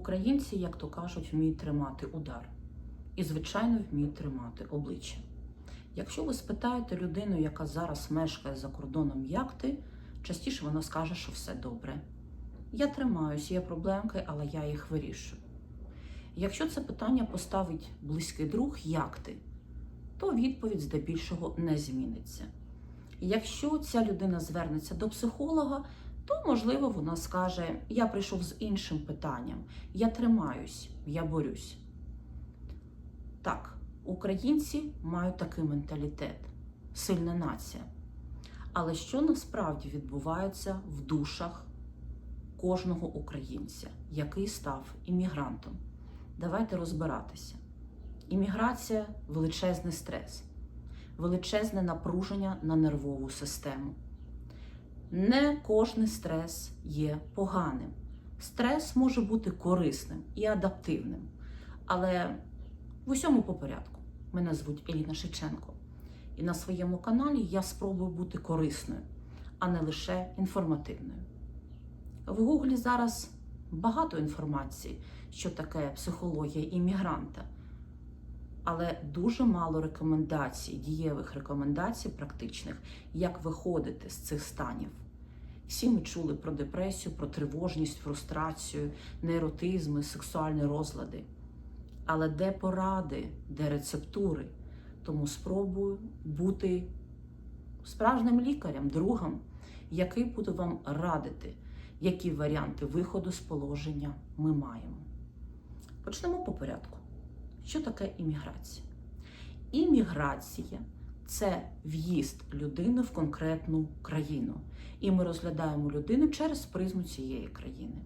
Українці, як то кажуть, вміють тримати удар. І, звичайно, вміють тримати обличчя. Якщо ви спитаєте людину, яка зараз мешкає за кордоном, як ти, частіше вона скаже, що все добре. Я тримаюсь, є проблемки, але я їх вирішую. Якщо це питання поставить близький друг, як ти, то відповідь здебільшого не зміниться. Якщо ця людина звернеться до психолога, то можливо вона скаже: Я прийшов з іншим питанням, я тримаюсь, я борюсь. Так, українці мають такий менталітет, сильна нація. Але що насправді відбувається в душах кожного українця, який став іммігрантом? Давайте розбиратися. Імміграція величезний стрес, величезне напруження на нервову систему. Не кожний стрес є поганим. Стрес може бути корисним і адаптивним. Але в усьому по порядку. Мене звуть Еліна Шевченко. І на своєму каналі я спробую бути корисною, а не лише інформативною. В Гуглі зараз багато інформації, що таке психологія іммігранта, але дуже мало рекомендацій, дієвих рекомендацій практичних, як виходити з цих станів. Всі ми чули про депресію, про тривожність, фрустрацію, нейротизми, сексуальні розлади. Але де поради, де рецептури? Тому спробую бути справжнім лікарем, другом, який буде вам радити, які варіанти виходу з положення ми маємо. Почнемо по порядку. Що таке імміграція? Імміграція це в'їзд людини в конкретну країну. І ми розглядаємо людину через призму цієї країни.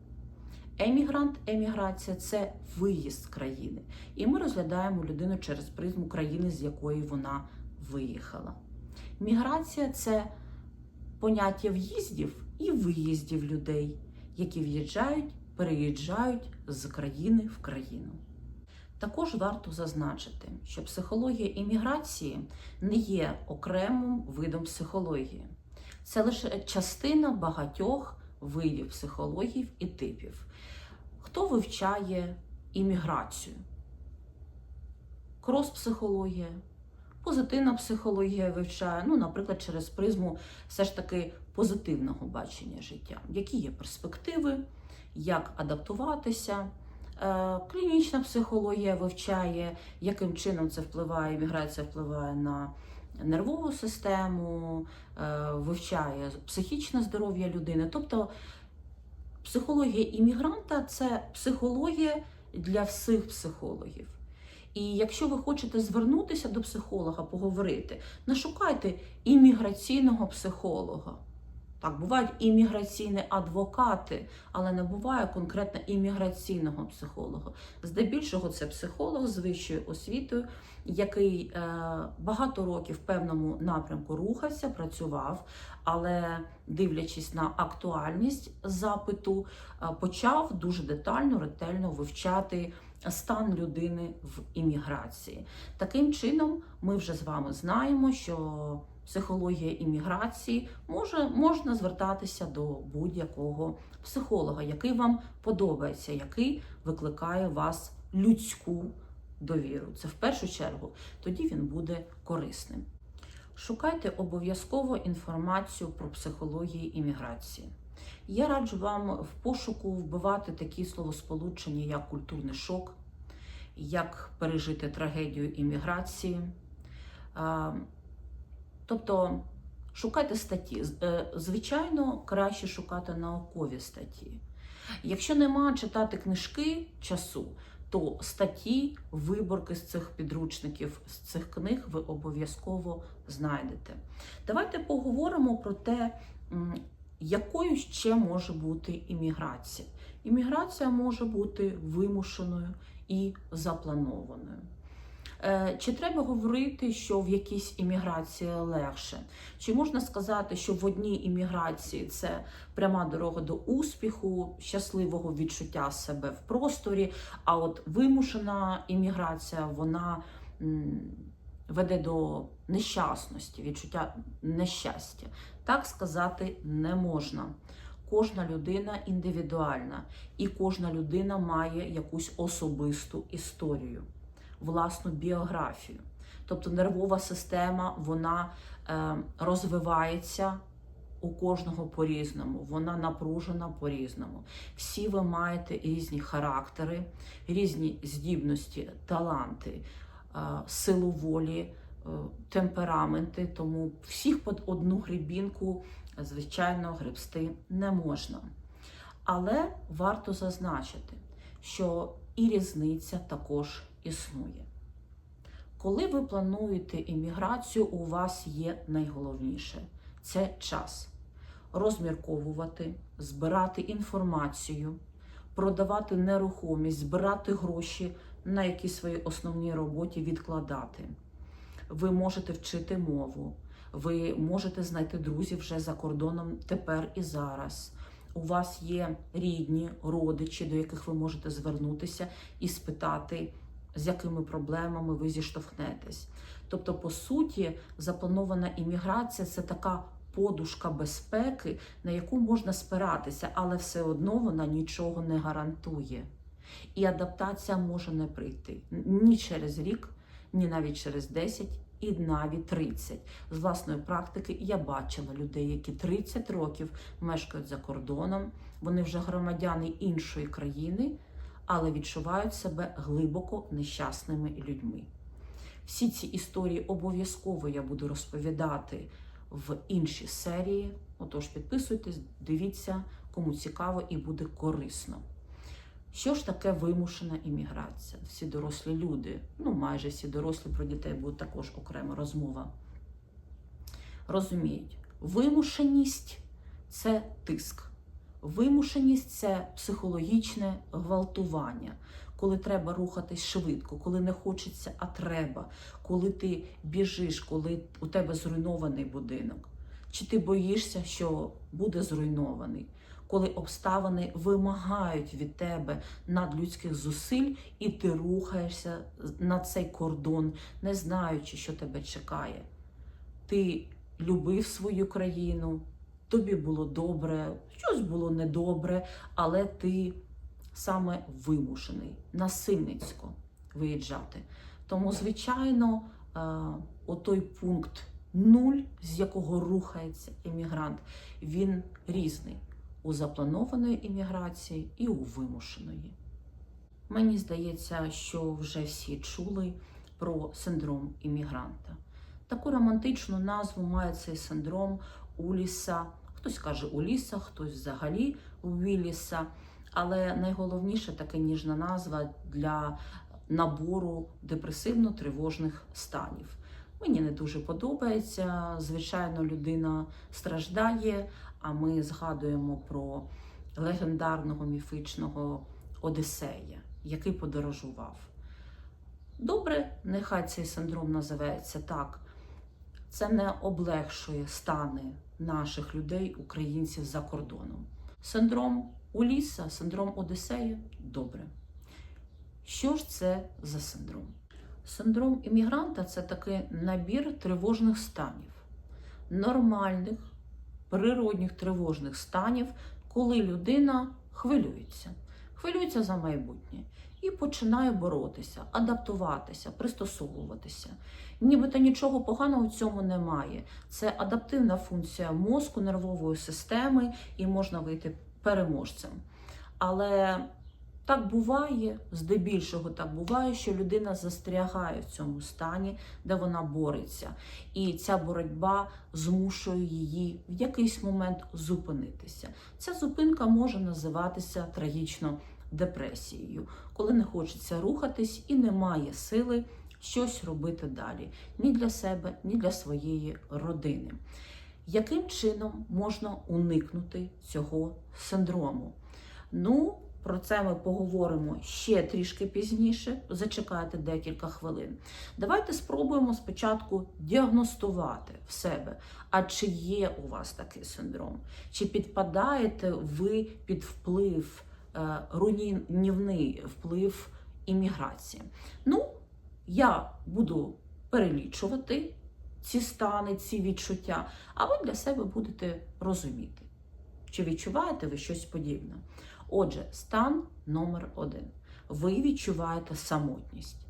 Емігрант, еміграція це виїзд з країни. І ми розглядаємо людину через призму країни, з якої вона виїхала. Міграція це поняття в'їздів і виїздів людей, які в'їжджають, переїжджають з країни в країну. Також варто зазначити, що психологія імміграції не є окремим видом психології. Це лише частина багатьох видів психологів і типів. Хто вивчає імміграцію? Крос-психологія, позитивна психологія вивчає, ну, наприклад, через призму все ж таки позитивного бачення життя, які є перспективи, як адаптуватися. Е, Клінічна психологія вивчає, яким чином це впливає, імміграція впливає на нервову систему, е, вивчає психічне здоров'я людини. Тобто психологія іммігранта це психологія для всіх психологів. І якщо ви хочете звернутися до психолога, поговорити, не шукайте імміграційного психолога. Так, бувають імміграційні адвокати, але не буває конкретно імміграційного психолога. Здебільшого це психолог з вищою освітою, який е, багато років в певному напрямку рухався, працював, але дивлячись на актуальність запиту, е, почав дуже детально, ретельно вивчати стан людини в імміграції. Таким чином, ми вже з вами знаємо, що психологія імміграції може можна звертатися до будь-якого психолога, який вам подобається, який викликає вас людську довіру. Це в першу чергу, тоді він буде корисним. Шукайте обов'язково інформацію про психологію імміграції. Я раджу вам в пошуку вбивати такі словосполучення, як культурний шок, як пережити трагедію імміграції. Тобто шукайте статті. Е, Звичайно, краще шукати наукові статті. Якщо нема читати книжки часу, то статті, виборки з цих підручників, з цих книг ви обов'язково знайдете. Давайте поговоримо про те, якою ще може бути імміграція. Імміграція може бути вимушеною і запланованою. Е, Чи треба говорити, що в якійсь імміграції легше? Чи можна сказати, що в одній імміграції це пряма дорога до успіху, щасливого відчуття себе в просторі, а от вимушена імміграція вона веде до нещасності, відчуття нещастя? Так сказати не можна. кожна людина індивідуальна, і кожна людина має якусь особисту історію, власну біографію. Тобто нервова система вона е, розвивається у кожного по-різному, вона напружена по-різному. Всі ви маєте різні характери, різні здібності, таланти, е, силу волі, е, темпераменти. Тому всіх під одну грибінку, звичайно, гребсти не можна. Але варто зазначити, що і різниця також існує. Коли ви плануєте імміграцію, у вас є найголовніше це час. Розмірковувати, збирати інформацію, продавати нерухомість, збирати гроші на якісь свої основні роботі, відкладати. Ви можете вчити мову, ви можете знайти друзів вже за кордоном тепер і зараз. У вас є рідні, родичі, до яких ви можете звернутися і спитати, з якими проблемами ви зіштовхнетесь. Тобто, по суті, запланована імміграція це така подушка безпеки, на яку можна спиратися, але все одно вона нічого не гарантує. І адаптація може не прийти ні через рік, ні навіть через 10 і навіть 30. З власної практики я бачила людей, які 30 років мешкають за кордоном, вони вже громадяни іншої країни, але відчувають себе глибоко нещасними людьми. Всі ці історії обов'язково я буду розповідати в іншій серії. Отож, підписуйтесь, дивіться, кому цікаво і буде корисно. Що ж таке вимушена імміграція? Всі дорослі люди, ну майже всі дорослі про дітей буде також окрема розмова. Розуміють, вимушеність це тиск. Вимушеність це психологічне гвалтування, коли треба рухатись швидко, коли не хочеться, а треба, коли ти біжиш, коли у тебе зруйнований будинок. Чи ти боїшся, що буде зруйнований? Коли обставини вимагають від тебе надлюдських зусиль, і ти рухаєшся на цей кордон, не знаючи, що тебе чекає. Ти любив свою країну, тобі було добре, щось було недобре, але ти саме вимушений насильницько виїжджати. Тому, звичайно, е, отой пункт нуль, з якого рухається іммігрант, він різний у запланованої імміграції і у вимушеної. Мені здається, що вже всі чули про синдром іммігранта. Таку романтичну назву має цей синдром Уліса. Хтось каже Уліса, хтось взагалі Уіліса. Але найголовніше таке ніжна назва для набору депресивно-тривожних станів. Мені не дуже подобається. Звичайно, людина страждає, а ми згадуємо про легендарного міфічного Одіссея, який подорожував. Добре, нехай цей синдром називається так. Це не облегшує стани наших людей, українців за кордоном. Синдром Уліса, синдром Одіссея добре. Що ж це за синдром? Синдром іммігранта це такий набір тривожних станів, нормальних, природних тривожних станів, коли людина хвилюється, хвилюється за майбутнє і починає боротися, адаптуватися, пристосовуватися. Нібито нічого поганого в цьому немає. Це адаптивна функція мозку, нервової системи, і можна вийти переможцем. Але так буває, здебільшого так буває, що людина застрягає в цьому стані, де вона бореться. І ця боротьба змушує її в якийсь момент зупинитися. Ця зупинка може називатися трагічно депресією, коли не хочеться рухатись і немає сили щось робити далі ні для себе, ні для своєї родини. Яким чином можна уникнути цього синдрому? Ну, про це ми поговоримо ще трішки пізніше. Зачекайте декілька хвилин. Давайте спробуємо спочатку діагностувати в себе, а чи є у вас такий синдром, чи підпадаєте ви під вплив, руйнівний вплив імміграції. Ну, я буду перелічувати ці стани, ці відчуття, а ви для себе будете розуміти, Чи відчуваєте ви щось подібне? Отже, стан номер один. Ви відчуваєте самотність.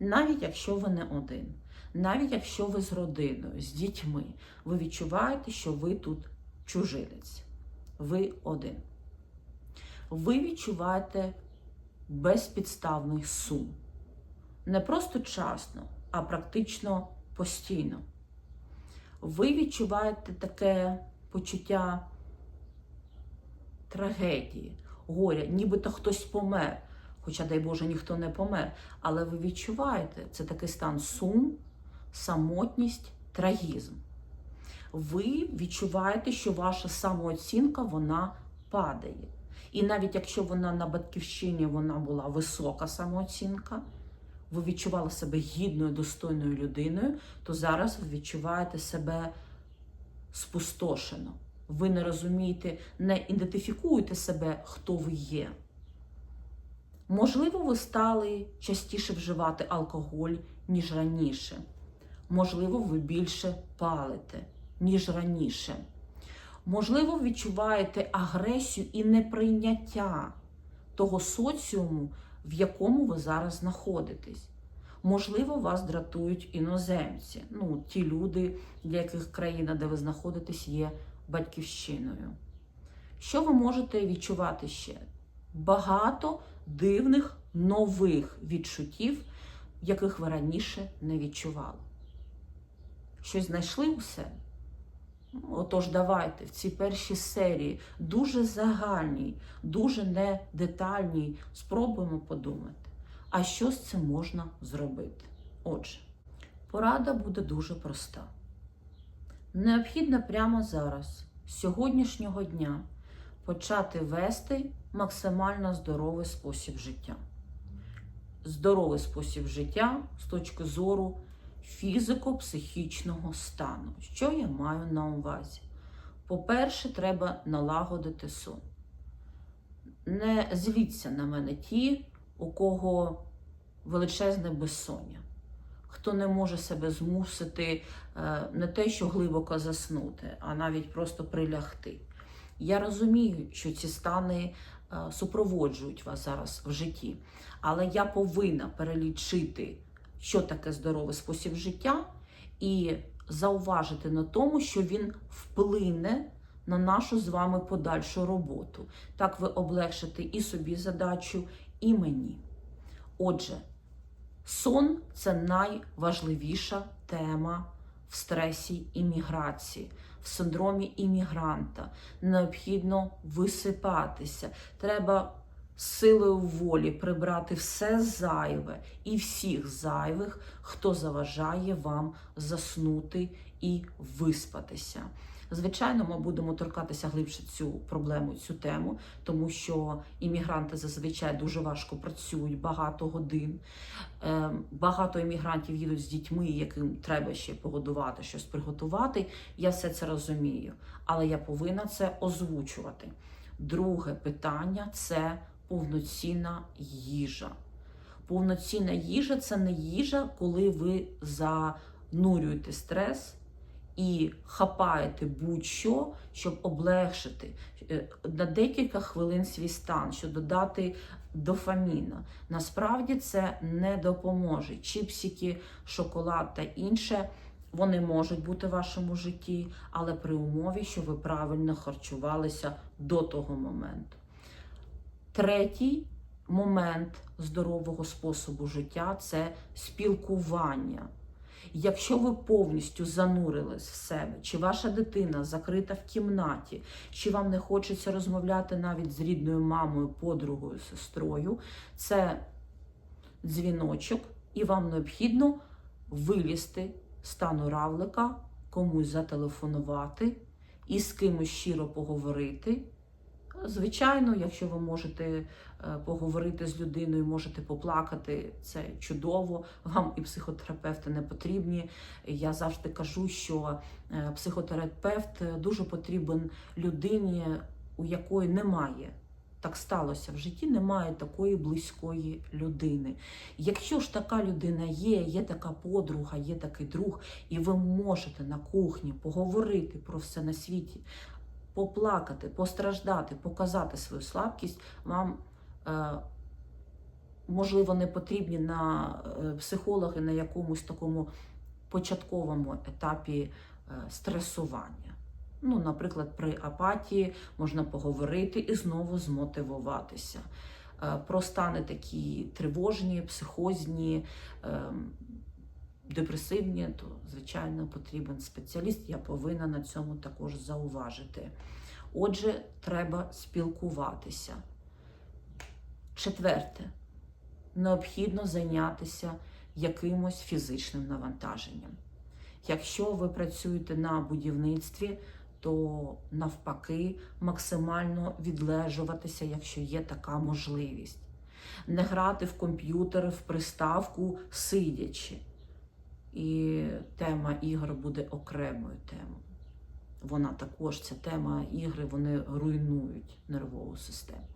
Навіть якщо ви не один, навіть якщо ви з родиною, з дітьми, ви відчуваєте, що ви тут чужинець. Ви один. Ви відчуваєте безпідставний сум. Не просто часно, а практично постійно. Ви відчуваєте таке почуття трагедії, горя, нібито хтось помер. Хоча, дай Боже, ніхто не помер. Але ви відчуваєте, це такий стан сум, самотність, трагізм. Ви відчуваєте, що ваша самооцінка вона падає. І навіть якщо вона на батьківщині вона була висока самооцінка, ви відчували себе гідною, достойною людиною, то зараз ви відчуваєте себе спустошено. Ви не розумієте, не ідентифікуєте себе, хто ви є. Можливо, ви стали частіше вживати алкоголь, ніж раніше. Можливо, ви більше палите, ніж раніше. Можливо, відчуваєте агресію і неприйняття того соціуму, в якому ви зараз знаходитесь. Можливо, вас дратують іноземці, ну, ті люди, для яких країна, де ви знаходитесь, є батьківщиною. Що ви можете відчувати ще? Багато дивних нових відчуттів, яких ви раніше не відчували. Щось знайшли у себе? Отож, давайте в цій першій серії, дуже загальній, дуже не детальній, спробуємо подумати, а що з цим можна зробити. Отже, порада буде дуже проста. Необхідно прямо зараз, з сьогоднішнього дня, почати вести максимально здоровий спосіб життя. Здоровий спосіб життя з точки зору фізико-психічного стану. Що я маю на увазі? По-перше, треба налагодити сон. Не звіться на мене ті, у кого величезне безсоння, хто не може себе змусити е, не те, що глибоко заснути, а навіть просто прилягти. Я розумію, що ці стани е, супроводжують вас зараз в житті, але я повинна перелічити що таке здоровий спосіб життя, і зауважити на тому, що він вплине на нашу з вами подальшу роботу. Так ви облегшите і собі задачу, і мені. Отже, сон це найважливіша тема в стресі імміграції. В синдромі іммігранта необхідно висипатися. Треба силою волі прибрати все зайве і всіх зайвих, хто заважає вам заснути і виспатися. Звичайно, ми будемо торкатися глибше цю проблему, цю тему, тому що іммігранти зазвичай дуже важко працюють багато годин. Е, Багато іммігрантів їдуть з дітьми, яким треба ще погодувати, щось приготувати. Я все це розумію, але я повинна це озвучувати. Друге питання це повноцінна їжа. Повноцінна їжа це не їжа, коли ви занурюєте стрес і хапаєте будь-що, щоб облегшити е, на декілька хвилин свій стан, щоб додати дофаміна. Насправді це не допоможе. Чіпсики, шоколад та інше. Вони можуть бути в вашому житті, але при умові, що ви правильно харчувалися до того моменту. Третій момент здорового способу життя це спілкування. Якщо ви повністю занурились в себе, чи ваша дитина закрита в кімнаті, чи вам не хочеться розмовляти навіть з рідною мамою, подругою, сестрою, це дзвіночок, і вам необхідно вилізти з стану равлика, комусь зателефонувати і з кимось щиро поговорити. Звичайно, якщо ви можете е, поговорити з людиною, можете поплакати, це чудово. Вам і психотерапевти не потрібні. Я завжди кажу, що е, психотерапевт дуже потрібен людині, у якої немає. Так сталося в житті, немає такої близької людини. Якщо ж така людина є, є така подруга, є такий друг, і ви можете на кухні поговорити про все на світі, поплакати, постраждати, показати свою слабкість, вам е, можливо не потрібні на е, психологи на якомусь такому початковому етапі е, стресування. Ну, наприклад, при апатії можна поговорити і знову змотивуватися. Про стани такі тривожні, психозні, ем, депресивні, то, звичайно, потрібен спеціаліст. Я повинна на цьому також зауважити. Отже, треба спілкуватися. Четверте, необхідно зайнятися якимось фізичним навантаженням. Якщо ви працюєте на будівництві, то навпаки максимально відлежуватися, якщо є така можливість. Не грати в комп'ютери, в приставку сидячи. І тема ігор буде окремою темою. Вона також, ця тема ігри, вони руйнують нервову систему.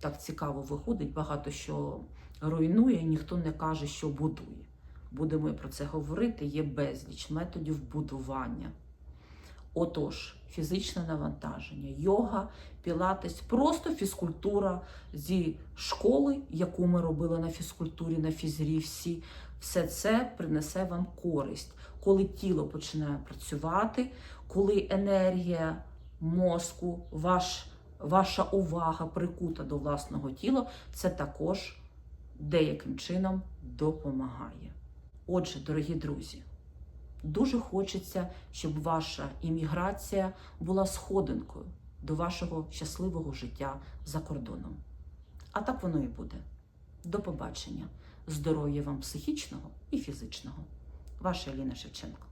Так цікаво виходить, багато що руйнує, ніхто не каже, що будує. Будемо про це говорити, є безліч методів будування. Отож, фізичне навантаження, йога, пілатес, просто фізкультура зі школи, яку ми робили на фізкультурі, на фізрі всі, все це принесе вам користь, коли тіло починає працювати, коли енергія мозку, ваш, ваша увага прикута до власного тіла, це також деяким чином допомагає. Отже, дорогі друзі, дуже хочеться, щоб ваша імміграція була сходинкою до вашого щасливого життя за кордоном. А так воно і буде. До побачення! Здоров'я вам психічного і фізичного. Ваша Еліна Шевченко.